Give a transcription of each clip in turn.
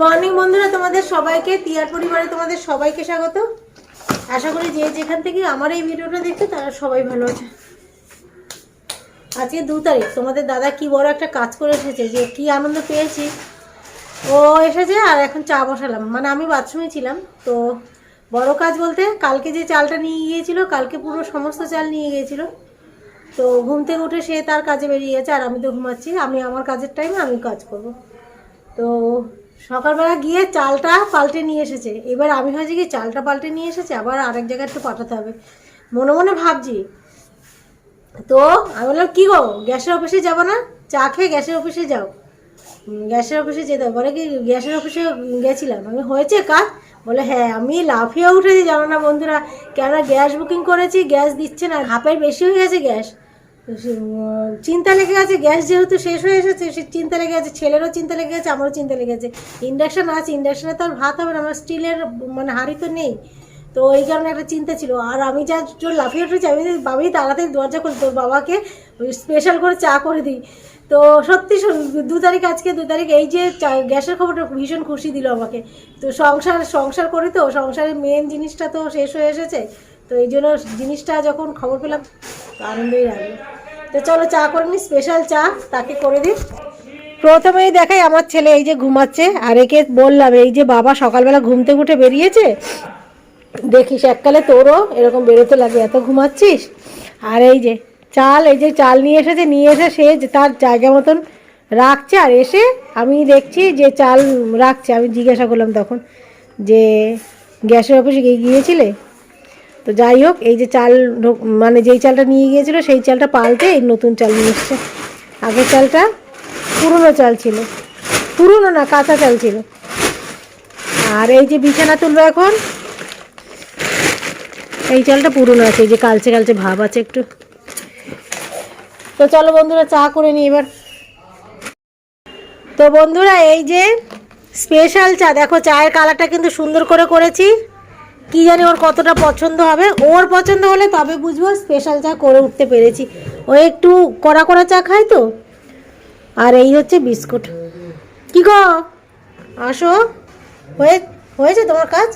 Morning বন্ধুরা, তোমাদের সবাইকে টিয়ার পরিবারে তোমাদের সবাইকে স্বাগত। আশা করি যে যেখান থেকে আমার এই ভিডিওটা দেখছ, তারা সবাই ভালো আছে। আজকে দু তারিখ, তোমাদের দাদা কি বড় একটা কাজ করে এসেছে, যে কি আনন্দ পেয়েছি। ও এসেছে আর এখন চা বসালাম। মানে আমি বাথরুমে ছিলাম, তো বড় কাজ বলতে কালকে যে চালটা নিয়ে গিয়েছিল, কালকে পুরো সমস্ত চাল নিয়ে গিয়েছিল। তো ঘুম থেকে উঠে সে তার কাজে বেরিয়ে গেছে, আর আমি তো ঘুমাচ্ছি, আমি আমার কাজের টাইমে আমি কাজ করব। তো সকালবেলা গিয়ে চালটা পাল্টে নিয়ে এসেছে। এবার আমি ভাবছি কি চালটা পাল্টে নিয়ে এসেছে, আবার আরেক জায়গায় একটু পাঠাতে হবে। মনে মনে ভাবছি। তো আমি বললাম, কী গো, গ্যাসের অফিসে যাব না? চা খেয়ে গ্যাসের অফিসে যাও। গ্যাসের অফিসে যেতে বলে কি, গ্যাসের অফিসে গেছিলাম। আমি, হয়েছে কাজ? বলে হ্যাঁ আমি লাফিয়ে উঠেছি, জানো না বন্ধুরা। কেন গ্যাস বুকিং করেছি, গ্যাস দিচ্ছে না, হাফের বেশি হয়ে গেছে গ্যাস। চিন্তা লেগে গেছে, গ্যাস যেহেতু শেষ হয়ে এসেছে, সে চিন্তা লেগে গেছে, ছেলেরও চিন্তা লেগে গেছে, আমারও চিন্তা লেগে গেছে। ইন্ডাকশান আছে ইন্ডাকশানে তো আর ভাত হবে না, আমার স্টিলের মানে হাঁড়ি তো নেই। তো ওই কারণে একটা চিন্তা ছিল। আর আমি যা জোর লাফিয়ে উঠেছি, আমি বাবাই তাড়াতাড়ি দরজা খুলি, তোর বাবাকে স্পেশাল করে চা করে দিই। তো সত্যি দু তারিখ আজকে, দু তারিখ এই যে গ্যাসের খবরটা ভীষণ খুশি দিল আমাকে। তো সংসার সংসার করি তো, সংসারের মেন জিনিসটা তো শেষ হয়ে এসেছে। তো এই জন্য জিনিসটা যখন খবর পেলাম আনন্দই লাগল। তো চলো চা করে নি স্পেশাল চা, তাকে করে দিই। প্রথমেই দেখাই আমার ছেলে এই যে ঘুমাচ্ছে, আর একে বললাম, এই যে বাবা সকালবেলা ঘুম থেকে উঠে বেরিয়েছে, দেখিস এককালে তোরও এরকম বেরোতে লাগে, এত ঘুমাচ্ছিস। আর এই যে চাল, এই যে চাল নিয়ে এসেছে, নিয়ে এসে সে তার জায়গা মতন রাখছে, আর এসে আমি দেখছি যে চাল রাখছে। আমি জিজ্ঞাসা করলাম তখন যে গ্যাসের অফিসে গিয়ে গিয়েছিলে? তো যাই হোক, এই যে চাল মানে যেই চালটা নিয়ে গিয়েছিল, সেই চালটা পাল্টে এই নতুন চাল নিয়ে এসছে। আগের চালটা পুরনো চাল ছিল। পুরনো না, কাঁচা চাল ছিল। আর এই যে বিছানা তুলবে এখন, এই চালটা পুরনো আছে, এই যে কালচে কালচে ভাব আছে একটু। তো চলো বন্ধুরা, চা করে নিই এবার। তো বন্ধুরা, এই যে স্পেশাল চা, দেখো চায়ের কালারটা কিন্তু সুন্দর করে করেছি। কি জানি ওর কতটা পছন্দ হবে। ওর পছন্দ হলে তবে বুঝব স্পেশাল চা করে উঠতে পেরেছি। ও একটু কড়া কড়া চা খায় তো। আর এই হচ্ছে বিস্কুট। কি গো? আসো। হয়ে, হয়েছে তোমার কাজ?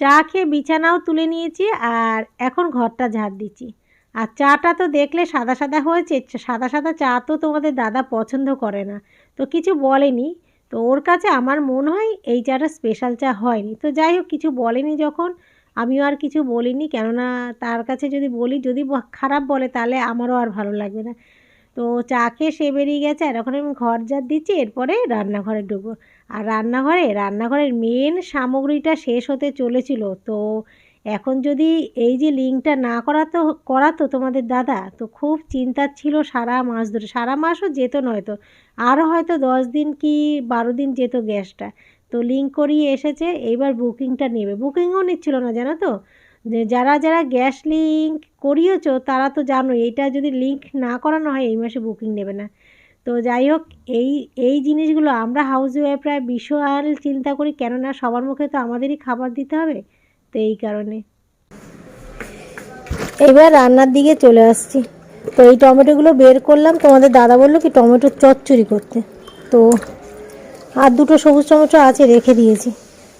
চা খেয়ে বিছানাও তুলে নিয়েছি আর এখন ঘরটা ঝাড় দিচ্ছি। আর চাটা তো দেখলে সাদা সাদা হয়েছে, সাদা সাদা চা তো তোমাদের দাদা পছন্দ করে না। তো কিছু বলেনি। তো ওর কাছে আমার মনে হয় এই চাটা স্পেশাল চা হয়নি। তো যাই হোক, কিছু বলেনি যখন, আমিও আর কিছু বলিনি, কেননা তার কাছে যদি বলি, যদি খারাপ বলে, তাহলে আমারও আর ভালো লাগবে না। তো চা খেয়ে সে বেরিয়ে গেছে, আর এখন আমি ঘর ঝাড় দিচ্ছি, এরপরে রান্নাঘরে ঢুকবো। আর রান্নাঘরে, রান্নাঘরের মেন সামগ্রীটা শেষ হতে চলেছিল, তো এখন যদি এই যে লিঙ্কটা না করাতো করাতো তোমাদের দাদা, তো খুব চিন্তার ছিল সারা মাস ধরে। সারা মাসও যেত নয়তো আরও হয়তো দশ দিন কি বারো দিন যেত গ্যাসটা। তো লিঙ্ক করিয়ে এসেছে, এইবার বুকিংটা নেবে। বুকিংও নিচ্ছিল না, জানো তো? যারা যারা গ্যাস লিঙ্ক করিয়েছো, তারা তো জানো এইটা যদি লিঙ্ক না করানো হয়, এই মাসে বুকিং নেবে না। তো যাই হোক, এই এই জিনিসগুলো আমরা হাউস ওয়াইফরা বিশাল চিন্তা করি, কেননা সবার মুখে তো আমাদেরই খাবার দিতে হবে। তো এই কারণে। এবার রান্নার দিকে চলে আসছি। তো এই টমেটোগুলো বের করলাম। তোমাদের দাদা বলল কি টমেটো চচ্চড়ি করতে। তো আর দুটো সবুজ টমেটো আছে, রেখে দিয়েছি।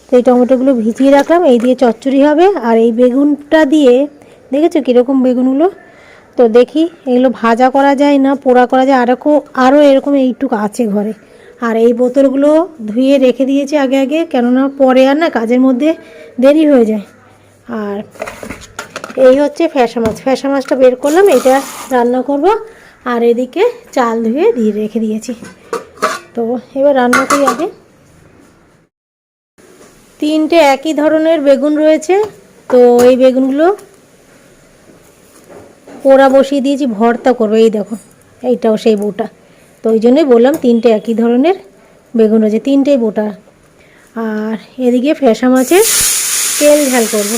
তো এই টমেটোগুলো ভিজিয়ে রাখলাম। এই দিয়ে চচ্চড়ি হবে। আর এই বেগুনটা দিয়ে দেখেছ কীরকম বেগুনগুলো? তো দেখি এগুলো ভাজা করা যায় না, পোড়া করা যায়। আরও আরও এরকম এইটুকু আছে ঘরে। আর এই বোতলগুলো ধুয়ে রেখে দিয়েছি আগে আগে, কেননা পরে আর না কাজের মধ্যে দেরি হয়ে যায়। আর এই হচ্ছে ফ্যাসা মাছ। ফ্যাসা মাছটা বের করলাম এটা রান্না করব। আর এদিকে চাল ধুয়ে দিয়ে রেখে দিয়েছি। তো এবার রান্না করি আগে। তিনটে একই ধরনের বেগুন রয়েছে। তো এই বেগুনগুলো পোড়া বসিয়ে দিয়েছি, ভর্তা করব। এই দেখো, এইটাও সেই বোটা তো ওই জন্যই বললাম তিনটে একই ধরনের বেগুন রয়েছে তিনটেই বোটা। আর এদিকে ফ্যাসা মাছের তেল ঝাল করব।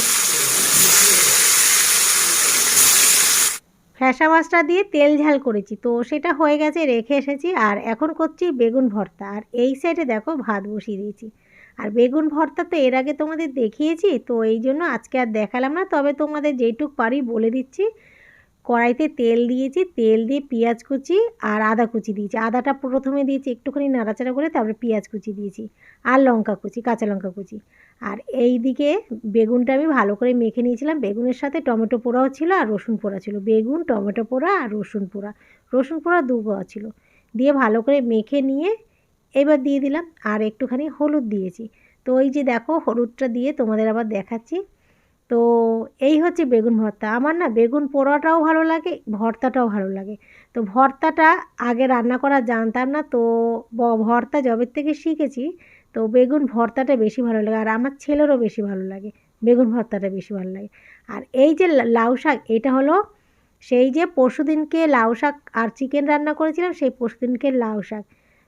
ফ্যাসা মাছটা দিয়ে তেল ঝাল করেছি, তো সেটা হয়ে গেছে, রেখে এসেছি, আর এখন করছি বেগুন ভর্তা। আর এই সাইডে দেখো ভাত বসিয়ে দিয়েছি। আর বেগুন ভর্তা তো এর আগে তোমাদের দেখিয়েছি, তো এই জন্য আজকে আর দেখালাম না, তবে তোমাদের যেইটুক পারি বলে দিচ্ছি। কড়াইতে তেল দিয়েছি, তেল দিয়ে পেঁয়াজ কুচি আর আদা কুচি দিয়েছি। আদাটা প্রথমে দিয়েছি একটুখানি নাড়াচাড়া করে তারপরে পেঁয়াজ কুচি দিয়েছি আর লঙ্কা কুচি, কাঁচা লঙ্কা কুচি। আর এই দিকে বেগুনটা আমি ভালো করে মেখে নিয়েছিলাম। বেগুনের সাথে টমেটো পোড়াও ছিল আর রসুন পোড়া ছিল। বেগুন, টমেটো পোড়া আর রসুন পোড়া। রসুন পোড়া দু কোয়া ছিল। দিয়ে ভালো করে মেখে নিয়ে এবার দিয়ে দিলাম। আর একটুখানি হলুদ দিয়েছি। তো ওই যে দেখো হলুদটা দিয়ে তোমাদের আবার দেখাচ্ছি। তো এই হচ্ছে বেগুন ভর্তা। আমার না বেগুন পোড়াটাও ভালো লাগে, ভর্তাটাও ভালো লাগে। তো ভর্তাটা আগে রান্না করা জানতাম না, তো ভর্তা জবের থেকে শিখেছি, তো বেগুন ভর্তাটা বেশি ভালো লাগে আর আমার ছেলেরও বেশি ভালো লাগে, বেগুন ভর্তাটা বেশি ভালো লাগে। আর এই যে লাউ শাক, এটা হলো সেই যে পরশুদিনকে লাউ শাক আর চিকেন রান্না করেছিলাম, সেই পরশুদিনকে লাউ শাক।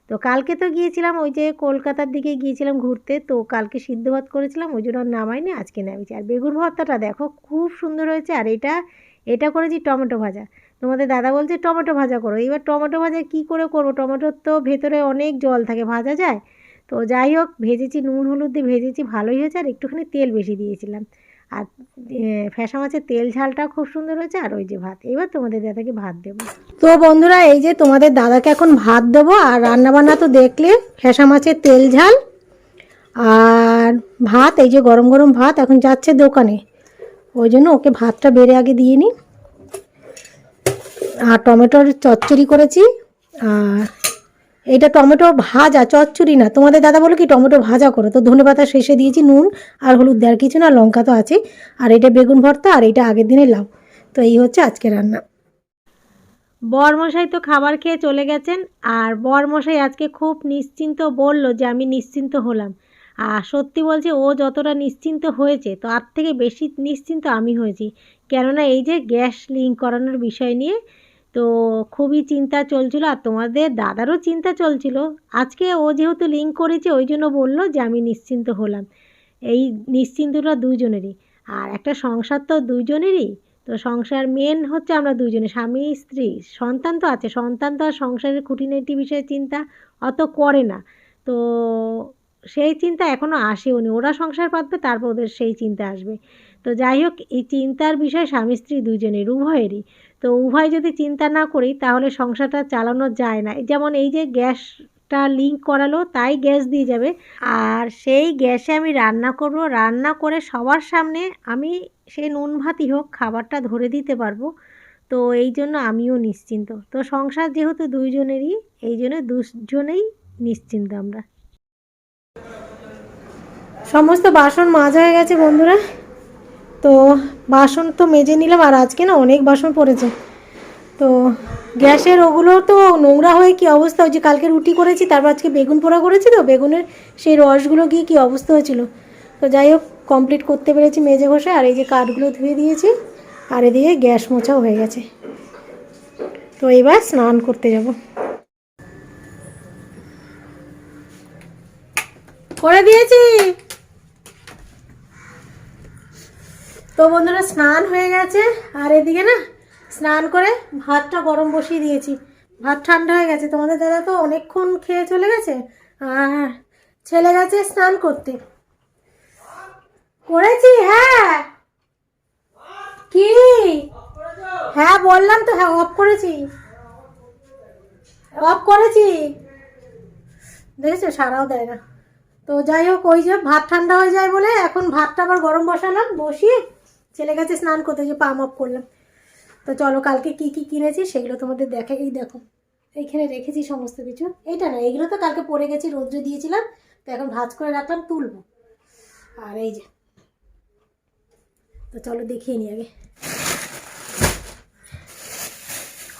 তো কালকে তো গিয়েছিলাম, ওই যে কলকাতার দিকে গিয়েছিলাম ঘুরতে, তো কালকে সিদ্ধ ভাত করেছিলাম, ওই জন্য নামাইনি, আজকে নামিয়েছি। আর বেগুন ভর্তাটা দেখো, খুব সুন্দর হয়েছে, আর এটা এটা করেছি টমেটো ভাজা। তোমাদের দাদা বলছে, টমেটো ভাজা করো। এবার টমেটো ভাজা কি করে করব? টমেটোর তো ভেতরে অনেক জল থাকে, ভাজা যায়। তো যাই হোক, ভেজেছি, নুন, হলুদ দিয়ে ভেজেছি, ভালোই হয়েছে, আর একটুখানি তেল বেশি দিয়েছিলাম। আর ফ্যাসা মাছের তেল ঝালটা খুব সুন্দর হয়েছে, আর ওই যে ভাত। এবার তোমাদের দাদাকে ভাত দেবো। তো বন্ধুরা, এই যে তোমাদের দাদাকে এখন ভাত দেবো, আর রান্নাবান্না তো দেখলে ফ্যাসা মাছের তেল ঝাল, আর ভাত, এই যে গরম গরম ভাত এখন যাচ্ছে দোকানে। ওই জন্য ওকে ভাতটা বেড়ে আগে দিয়ে নিই। আর টমেটোর চচ্চড়ি করেছি, আর এটা টমেটো ভাজা, চচ্চড়ি না। তোমাদের দাদা বলো কি টমেটো ভাজা করো? তো ধনে পাতা শেষে দিয়েছি নুন আর হলুদ দেওয়ার কিছু না, লঙ্কা তো আছে আর এটা বেগুন ভর্তা আর এটা আগের দিনে লাউ। তো এই হচ্ছে আজকে রান্না। বরমশাই তো খাবার খেয়ে চলে গেছেন আর বরমশাই আজকে খুব নিশ্চিন্ত বলল যে আমি নিশ্চিন্ত হলাম। আর সত্যি বলছে, ও যতটা নিশ্চিন্ত হয়েছে, তো আর থেকে বেশি নিশ্চিন্ত আমি হয়েছি। কেননা এই যে গ্যাস লিঙ্ক করানোর বিষয় নিয়ে তো খুবই চিন্তা চলছিল আর তোমাদের দাদারও চিন্তা চলছিল। আজকে ও যেহেতু লিঙ্ক করেছে, ওই জন্য বলল যে আমি নিশ্চিন্ত হলাম। এই নিশ্চিন্তটা দুজনেরই। আর একটা সংসার তো দুজনেরই। তো সংসার মেন হচ্ছে আমরা দুজনে, স্বামী, স্ত্রী। সন্তান তো আছে, সন্তান তো আর সংসারের খুঁটিনাটি বিষয়ে চিন্তা অত করে না। তো সেই চিন্তা এখনও আসেওনি। ওরা সংসার পাতবে, তারপর ওদের সেই চিন্তা আসবে। তো যাই হোক, এই চিন্তার বিষয় স্বামী, স্ত্রী দুজনের উভয়েরই। তো উভয় যদি চিন্তা না করি, তাহলে সংসারটা চালানো যায় না। যেমন এই যে গ্যাসটা লিঙ্ক করালো, তাই গ্যাস দিয়ে যাবে। আর সেই গ্যাসে আমি রান্না করব। রান্না করে সবার সামনে আমি সেই নুন ভাতই হোক, খাবারটা ধরে দিতে পারব। তো এই জন্য আমিও নিশ্চিন্ত। তো সংসার যেহেতু দুইজনেরই, এই জন্য দুজনেই নিশ্চিন্ত আমরা। সমস্ত বাসন মাজা হয়ে গেছে বন্ধুরা। তো বাসন তো মেজে নিলাম আর আজকে না অনেক বাসন পড়েছে। তো গ্যাসের ওগুলো তো নোংরা হয়ে কি অবস্থা? হয়েছে কালকে রুটি করেছি, তারপর আজকে বেগুন পোড়া করেছি তো, বেগুনের সেই রসগুলো গিয়ে কী অবস্থা হয়েছিল? তো যাই হোক কমপ্লিট করতে পেরেছি মেজে ঘষে, আর এই যে কাঠগুলো ধুয়ে দিয়েছি, আর এদিকে গ্যাস মোছাও হয়ে গেছে। তো এবার স্নান করতে যাব। করে দিয়েছি? তো বন্ধুরা স্নান হয়ে গেছে, আর এদিকে না স্নান করে ভাতটা গরম বসিয়ে দিয়েছি। ভাত ঠান্ডা হয়ে গেছে। তোমাদের দাদা তো অনেকক্ষণ খেয়ে চলে গেছে, আর ছেলে গেছে স্নান করতে। করেছি? হ্যাঁ। কি? হ্যাঁ বললাম তো হ্যাঁ অফ করেছি। অফ করেছি। দেখেছ? সারাও দেয় না। তো যাই হোক, ওই যে ভাত ঠান্ডা হয়ে যায় বলে এখন ভাতটা আবার গরম বসালাম, বসিয়ে ছেলে গেছে, স্নান করতে যে পাম আপ করলাম। তো চলো কালকে কি কি কিনেছি সেগুলো তোমাদের দেখে এই দেখো, এইখানে রেখেছি সমস্ত কিছু। এইটা না এইগুলো তো কালকে পরে গেছি, রোদ্রে দিয়েছিলাম, তো এখন ভাজ করে রাখলাম, তুলবো। আর এই যে, তো চলো দেখিয়ে নি আগে।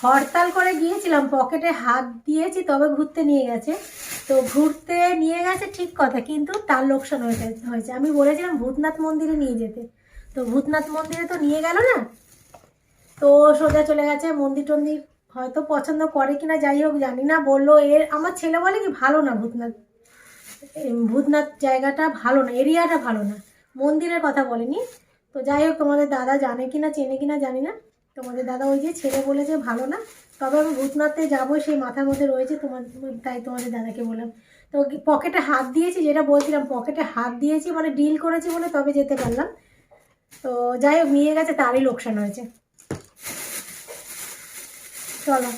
হরতাল করে গিয়েছিলাম, পকেটে হাত দিয়েছি, তবে ঘুরতে নিয়ে গেছে। তো ঘুরতে নিয়ে গেছে ঠিক কথা, কিন্তু তার লোকসান হয়েছে হয়েছে। আমি বলেছিলাম ভূতনাথ মন্দিরে নিয়ে যেতে। তো ভূতনাথ মন্দিরে তো নিয়ে গেল না? তো সোজা চলে গেছে, মন্দির টন্দির হয়তো পছন্দ করে কিনা, যাই হোক, জানি না, বলল এর, আমার ছেলে বলে কি ভালো না ভূতনাথ? ভূতনাথ জায়গাটা ভালো না, এরিয়াটা ভালো না, মন্দিরের কথা বলেনি। তো যাই হোক, তোমাদের দাদা জানে কিনা, চেনে কিনা, জানি না। তোমাদের দাদা ওই যে ছেলে বলেছে ভালো না, তবে আমি ভূতনাথে যাব, সেই মাথার মধ্যে রয়েছে তোমার, তাই তোমাদের দাদাকে বললাম। তো পকেটে হাত দিয়েছি, যেটা বলছিলাম, পকেটে হাত দিয়েছি মানে ডিল করেছি বলে তবে যেতে পারলাম। তো যাই হোক নিয়ে গেছে তারই লোকসান হয়েছে। চলো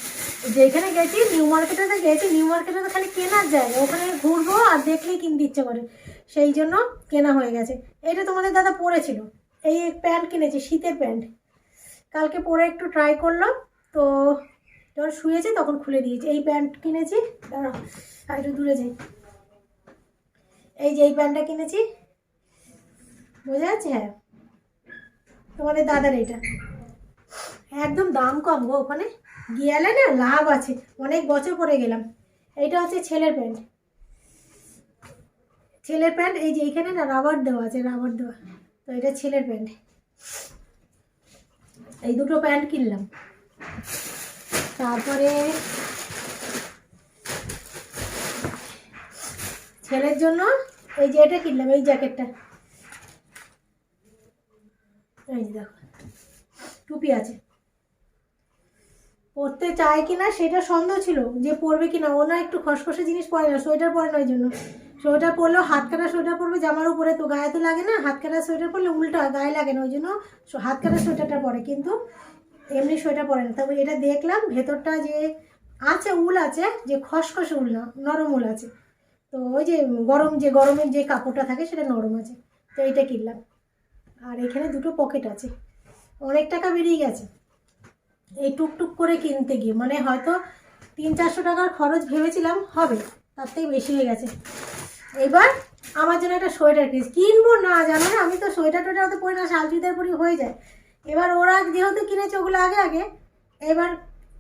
যেখানে গেছি নিউ মার্কেটে গেছি নিউ মার্কেটে তো খালি কেনার জায়গা ওখানে ঘুরবো আর দেখলেই কিনতে ইচ্ছে করে। সেই জন্য কেনা হয়ে গেছে। এটা তোমাদের দাদা পরেছিল এই প্যান্ট কিনেছি শীতের প্যান্ট। কালকে পরে একটু ট্রাই করল তো যখন শুয়েছে তখন খুলে দিয়েছি। এই প্যান্ট কিনেছি দাঁড়াও, আর একটু দূরে যাই। এই যে এই প্যান্টটা কিনেছি বোঝা যাচ্ছে? হ্যাঁ। তোমাদের দাদার এটা। একদম দাম কম গো ওখানে। গিয়ালে না লাভ আছে। অনেক বছর পরে গেলাম। এইটা হচ্ছে ছেলের প্যান্ট। ছেলের প্যান্ট, এই যে এইখানে না রাবার দেওয়া আছে, রাবার দেওয়া। তো এটা ছেলের প্যান্ট। এই দুটো প্যান্ট কিনলাম। তারপরে ছেলের জন্য এই যে এটা কিনলাম, এই জ্যাকেটটা। টুপি আছে। পরতে চায় কিনা সেটা সন্দেহ ছিল যে পরবে কিনা। ও না একটু খসখসে জিনিস পরে না, সোয়েটার পরে না ওই জন্য। সোয়েটার পরলেও হাত কাটা সোয়েটার পরবে, জামার উপরে তো গায়ে তো লাগে না। হাত কাটা সোয়েটার পরলে উল্টা গায়ে লাগে না, ওই জন্য হাত কাটা সোয়েটারটা পরে। কিন্তু এমনি সোয়েটার পরে না। তবে এটা দেখলাম, ভেতরটা যে আছে, উল আছে, যে খসখসে উল না, নরম উল আছে। তো ওই যে গরম, যে গরমের যে কাপড়টা থাকে সেটা নরম আছে। তো এইটা কিনলাম। আর এখানে দুটো পকেট আছে। অনেক টাকা বেরিয়ে গেছে। এই টুকটুক করে কিনতে গিয়ে মানে হয়তো তিন চারশো টাকার খরচ ভেবেছিলাম, হবে, তার থেকে বেশি হয়ে গেছে। এবার আমার জন্য একটা সোয়েটার কিনেছি কিনবো না জানো না আমি তো সোয়েটার টোয়েটার তো পরি না শাল চুড়িদার পরি হয়ে যায়। এবার ওরা যেহেতু কিনেছে ওগুলো আগে আগে, এবার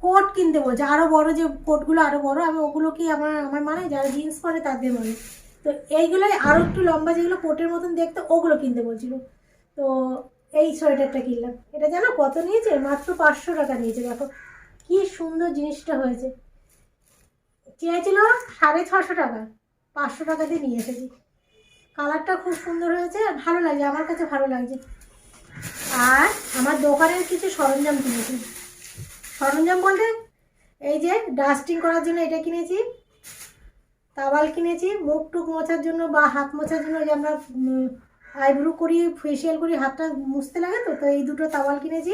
কোট কিনতে বলছে। আরও বড় যে কোটগুলো আরও বড়, আমি ওগুলো কি আমার আমার মানে যারা জিন্স পরে তাদের মানে। তো এইগুলোই আরও একটু লম্বা যেগুলো কোটের মতন দেখতে, ওগুলো কিনতে বলছিল। তো এই সোয়েটারটা কিনলাম। এটা জানো কত নিয়েছে? মাত্র পাঁচশো টাকা নিয়েছে, দেখো। কি সুন্দর জিনিসটা হয়েছে। চেয়েছিল সাড়ে ছশো টাকা। পাঁচশো টাকা দিয়ে নিয়ে এসেছি। কালারটা খুব সুন্দর হয়েছে। আর ভালো লাগছে, আমার কাছে ভালো লাগছে। আর আমার দোকানের কিছু সরঞ্জাম কিনেছি। সরঞ্জাম বলতে এই যে ডাস্টিং করার জন্য এটা কিনেছি। তাওয়াল কিনেছি, মুখ টুক মোছার জন্য বা হাত মোছার জন্য যে আমরা আইব্রু করি ফেসিয়াল করি, হাতটা মুছতে লাগে তো তো এই দুটো তাওয়াল কিনেছি।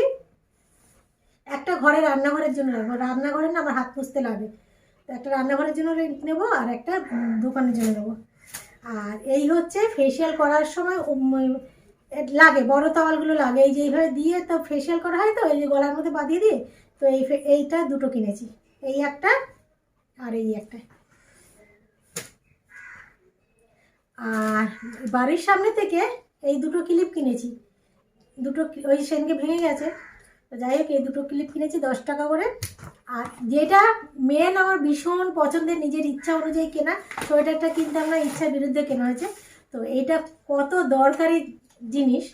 একটা ঘরে রান্নাঘরের জন্য রাখব রান্নাঘরে না আমার হাত মুছতে লাগে। তো একটা রান্নাঘরের জন্য নেব আর একটা দোকানের জন্য নেব। আর এই হচ্ছে ফেসিয়াল করার সময় লাগে, বড় তাওয়ালগুলো লাগে। এই যে এইভাবে দিয়ে তো ফেসিয়াল করা হয় তো, এই যে গলার মধ্যে বাঁধিয়ে দিয়ে, তো এই এইটা দুটো কিনেছি। এই একটা আর এই একটা। আর বাড়ির সামনে থেকে এই দুটো ক্লিপ কিনেছি। দুটো ওই সেনকে ভেঙে গেছে। তো যাই হোক, এই দুটো ক্লিপ কিনেছি দশ টাকা করে। আর যেটা মেন আমার ভীষণ পছন্দের, নিজের ইচ্ছা অনুযায়ী কেনা সোয়েটারটা কিনতে আমার ইচ্ছার বিরুদ্ধে কেনা হয়েছে। তো এটা কত দরকারি জিনিস।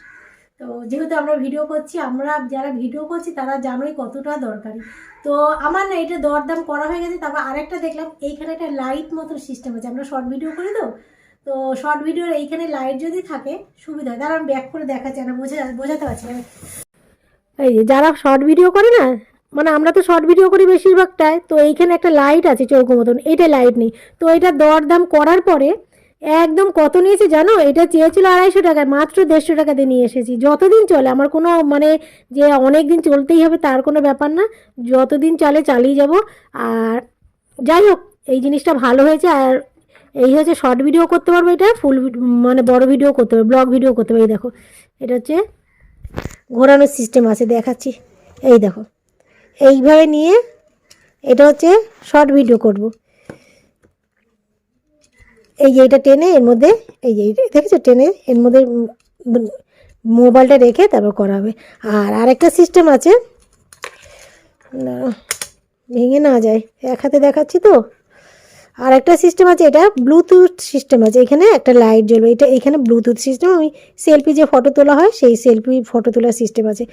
তো যেহেতু আমরা ভিডিও করছি, আমরা যারা ভিডিও করছি, তারা জানোই কতটা দরকারি। তো আমার না এটা দরদাম করা হয়ে গেছে, তারপর আরেকটা দেখলাম, এইখানে একটা লাইট মতো সিস্টেম আছে। আমরা শর্ট ভিডিও করি তো তো শর্ট ভিডিওর এইখানে লাইট যদি থাকে, সুবিধা হয়। তারা আমি ব্যাক করে দেখাচ্ছি না বোঝা বোঝাতে পারছি না। এই যে যারা শর্ট ভিডিও করে না মানে আমরা তো শর্ট ভিডিও করি বেশিরভাগটাই, তো এইখানে একটা লাইট আছে চৌকো মতন, এটা লাইট নেই। তো এটা দরদাম করার পরে একদম কত নিয়েছে জানো? এটা চেয়েছিল আড়াইশো টাকায় মাত্র দেড়শো টাকা দিয়ে নিয়ে এসেছি। যতদিন চলে, আমার কোনো মানে যে অনেক দিন চলতেই হবে তার কোনো ব্যাপার না, যতদিন চলে চালিয়ে যাব। আর যাই হোক, এই জিনিসটা ভালো হয়েছে, আর এই হচ্ছে শর্ট ভিডিও করতে পারব এটা ফুল মানে বড় ভিডিও করতে পারব ব্লগ ভিডিও করতে পারব, এই দেখো। এটা হচ্ছে ঘোরানোর সিস্টেম আছে, দেখাচ্ছি। এই দেখো। এইভাবে নিয়ে এটা হচ্ছে শর্ট ভিডিও করব। এই যে এটা টেনে এর মধ্যে, এই যে দেখেছ টেনে এর মধ্যে মোবাইলটা রেখে তারপর করা হবে। আর আরেকটা সিস্টেম আছে, না, ভেঙে না যায়। এক হাতে দেখাচ্ছি তো। আর একটা সিস্টেম আছে, এটা ব্লুটুথ সিস্টেম আছে। এখানে একটা লাইট জ্বলবে, এটা এখানে ব্লুটুথ সিস্টেম আমি সেলফি যে ফটো তোলা হয়, সেই সেলফি ফটো তোলার সিস্টেম আছে।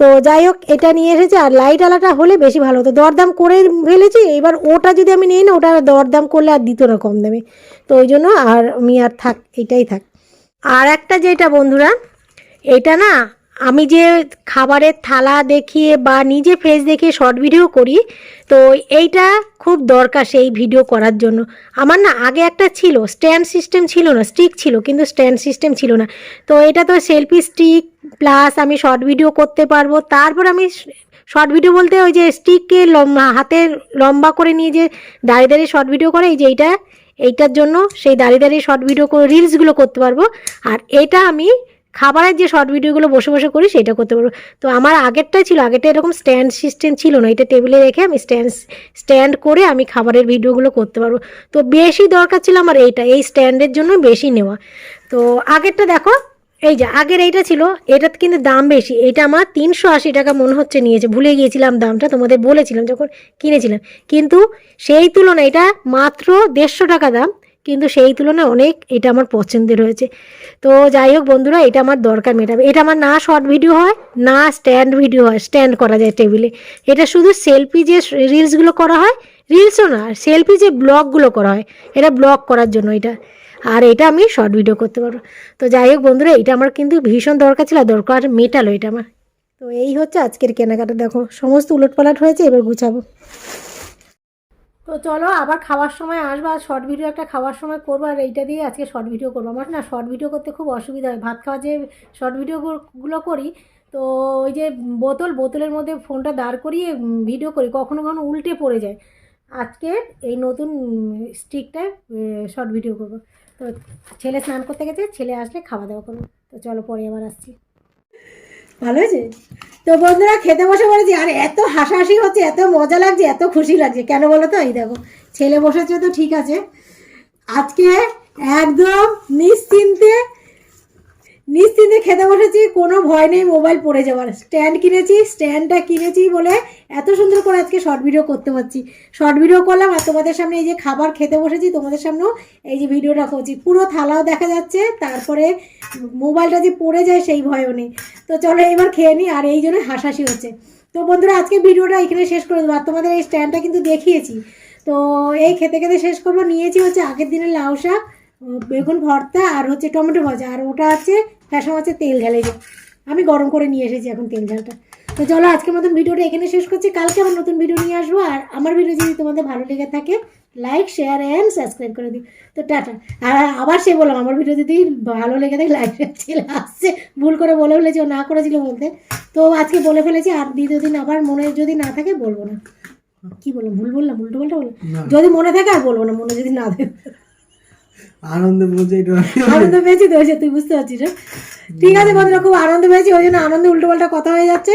তো যাই হোক, এটা নিয়ে এসেছে, আর লাইট আলাটা হলে বেশি ভালো হতো। দরদাম করে ফেলেছি, এবার ওটা যদি আমি নিই না ওটা দরদাম করলে আর দিত না কম দামে। তো ওই জন্য আর আমি আর থাক, এটাই থাক। আর একটা যেটা বন্ধুরা, এটা না আমি যে খাবারের থালা দেখিয়ে বা নিজে ফেস দেখিয়ে শর্ট ভিডিও করি, তো এইটা খুব দরকার সেই ভিডিও করার জন্য। আমার না আগে একটা ছিল স্ট্যান্ড সিস্টেম ছিল না স্টিক ছিল, কিন্তু স্ট্যান্ড সিস্টেম ছিল না। তো এটা তো সেলফি স্টিক প্লাস আমি শর্ট ভিডিও করতে পারব। তারপর আমি শর্ট ভিডিও বলতে ওই যে স্টিককে লম্বা, হাতে লম্বা করে নিয়ে যে দাঁড়িয়ে দাঁড়িয়ে শর্ট ভিডিও করে, এই যে এইটা, এইটার জন্য সেই দাঁড়িয়ে দাঁড়িয়ে শর্ট ভিডিও করে রিলসগুলো করতে পারব। আর এটা আমি খাবারের যে শর্ট ভিডিওগুলো বসে বসে করি, সেটা করতে পারব। তো আমার আগেরটাই ছিল, আগেরটা এরকম স্ট্যান্ড সিস্টেম ছিল না, এটা টেবিলে রেখে আমি স্ট্যান্ড স্ট্যান্ড করে আমি খাবারের ভিডিওগুলো করতে পারব। তো বেশি দরকার ছিল আমার এইটা, এই স্ট্যান্ডের জন্য বেশি নেওয়া। তো আগেরটা দেখো, এই যে আগের এইটা ছিল এটার কিন্তু দাম বেশি। এটা আমার তিনশো আশি টাকা মনে হচ্ছে নিয়েছে, ভুলে গিয়েছিলাম দামটা, তোমাদের বলেছিলাম যখন কিনেছিলাম। কিন্তু সেই তুলনায় এটা মাত্র দেড়শো টাকা দাম কিন্তু সেই তুলনায় অনেক এটা আমার পছন্দের হয়েছে। তো যাই হোক বন্ধুরা, এটা আমার দরকার মেটাবে। এটা আমার না শর্ট ভিডিও হয়, না স্ট্যান্ড ভিডিও হয় স্ট্যান্ড করা যায় টেবিলে এটা শুধু সেলফি যে রিলসগুলো করা হয় রিলসও না সেলফি যে ব্লগগুলো করা হয়, এটা ব্লগ করার জন্য এটা। আর এটা আমি শর্ট ভিডিও করতে পারব। তো যাই হোক বন্ধুরা, এটা আমার কিন্তু ভীষণ দরকার ছিল দরকার মেটালো এটা আমার। তো এই হচ্ছে আজকের কেনাকাটা। দেখো, সমস্ত উলটপালট হয়েছে, এবার গুছাবো। তো চলো আবার খাওয়ার সময় আসব, আর শর্ট ভিডিও একটা খাওয়ার সময় করব, আর এইটা দিয়ে আজকে শর্ট ভিডিও করব। আমার না শর্ট ভিডিও করতে খুব অসুবিধা হয়। ভাত খাওয়া যে শর্ট ভিডিওগুলো করি, তো ওই যে বোতল, বোতলের মধ্যে ফোনটা দাঁড় করিয়ে ভিডিও করি, কখনো কখনো উল্টে পড়ে যায়। আজকে এই নতুন স্টিকটায় শর্ট ভিডিও করব। তো ছেলে স্নান করতে গেছে, ছেলে আসলে খাওয়া দাওয়া করব। তো চলো পরে আবার আসছি। ভালো হয়েছে? তো বন্ধুরা, খেতে বসে পড়েছি। আর এত হাসাহাসি হচ্ছে, এত মজা লাগছে, এত খুশি লাগছে। কেন বলো তো? এই দেখো, ছেলে বসেছে তো ঠিক আছে। আজকে একদম নিশ্চিন্তে নিশ্চিন্তে খেতে বসেছি, কোনো ভয় নেই মোবাইল পড়ে যাওয়ার। স্ট্যান্ড কিনেছি স্ট্যান্ডটা কিনেছি বলে এত সুন্দর করে আজকে শর্ট ভিডিও করতে পারছি। শর্ট ভিডিও করলাম আর তোমাদের সামনে এই যে খাবার খেতে বসেছি, তোমাদের সামনেও এই যে ভিডিওটা করছি। পুরো থালাও দেখা যাচ্ছে, তারপরে মোবাইলটা যে পড়ে যায় সেই ভয়ও নেই। তো চলো এবার খেয়ে নিই আর এই জন্য হাসাহাসি হচ্ছে। তো বন্ধুরা, আজকে ভিডিওটা এখানে শেষ করে দেবো। আর তোমাদের এই স্ট্যান্ডটা কিন্তু দেখিয়েছি। তো এই খেতে খেতে শেষ করব। নিয়েছি হচ্ছে আগের দিনের লাউ শাক বেগুন ভর্তা আর হচ্ছে টমেটো ভাজা আর ওটা আছে ফ্যাশন আছে তেল ঢালে যে আমি গরম করে নিয়ে এসেছি এখন তেল ঝালটা তো চলো আজকের মতন ভিডিওটা এখানে শেষ করছি। কালকে আবার নতুন ভিডিও নিয়ে আসব। আর আমার ভিডিও যদি তোমাদের ভালো লেগে থাকে লাইক শেয়ার অ্যান্ড সাবস্ক্রাইব করে দিই তো টাটা। আর আবার সে বললাম আমার ভিডিও যদি ভালো লেগে থাকে লাইক ছেলে আসছে। ভুল করে বলে ফেলেছি ও না করেছিল বলতে। তো আজকে বলে ফেলেছি আর দ্বিতীয় দিন আবার মনে যদি না থাকে বলব না। কি বললাম? ভুল বললাম? উল্টো পাল্টা বললাম? যদি মনে থাকে আর বলব না। মনে যদি না থাকে। আনন্দে এটা আনন্দ পেয়েছি তো তুই বুঝতে পারছিস ঠিক আছে বন্ধুরা, খুব আনন্দ পেয়েছি, ওই জন্য আনন্দে উল্টো পাল্টা কথা হয়ে যাচ্ছে।